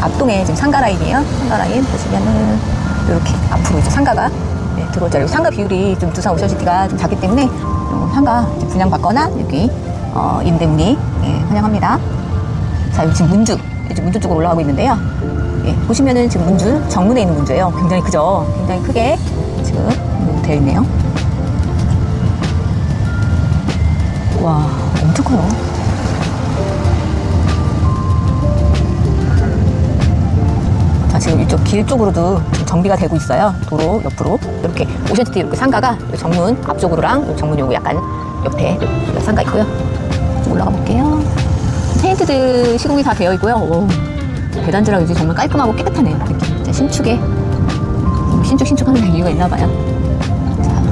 앞동에 지금 상가 라인이에요. 상가 라인 보시면은 이렇게 앞으로 이제 상가가 네, 들어오죠. 그리고 상가 비율이 좀 두산 오션시티가 좀 작기 때문에 어, 상가 분양받거나 여기 어, 임대문의 예, 환영합니다. 자, 여기 지금 문주, 이제 문주 쪽으로 올라가고 있는데요. 예, 보시면은 지금 문주, 정문에 있는 문주예요. 굉장히 크죠? 굉장히 크게 지금 되어 있네요. 와, 엄청 커요. 지금 이쪽 길 쪽으로도 지금 정비가 되고 있어요. 도로 옆으로. 이렇게 오션시티 이렇게 상가가 정문 앞쪽으로랑 정문 요거 약간 옆에 상가 있고요. 좀 올라가 볼게요. 페인트들 시공이 다 되어 있고요. 오, 배단지랑 이제 정말 깔끔하고 깨끗하네요. 이렇게 신축에 음, 신축 신축하는 이유가 있나 봐요. 자.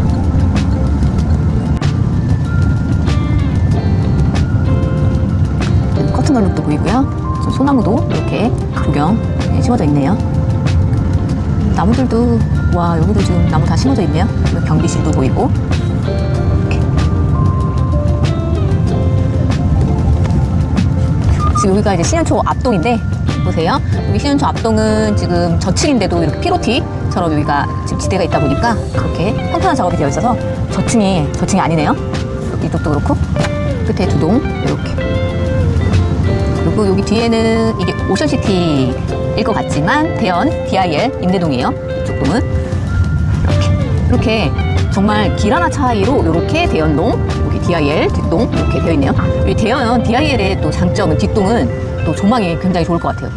커튼 얼룩도 보이고요. 소나무도 이렇게 조경 네, 심어져 있네요. 나무들도 와 여기도 지금 나무 다 심어져 있네요. 경비실도 보이고. 지금 여기가 이제 신현초 앞동인데 보세요. 여기 신현초 앞동은 지금 저층인데도 이렇게 피로티처럼 여기가 지금 지대가 있다 보니까 그렇게 평탄한 작업이 되어 있어서 저층이 저층이 아니네요. 이쪽도 그렇고 끝에 두 동 이렇게. 그리고 여기 뒤에는 이게 오션시티일 것 같지만 대연 DIL 임대동이에요. 동은 이렇게 이렇게 정말 길 하나 차이로 이렇게 대연동 여기 DIL 뒷동 이렇게 되어 있네요. 이 대연 DIL의 또 장점은 뒷동은 또 조망이 굉장히 좋을 것 같아요.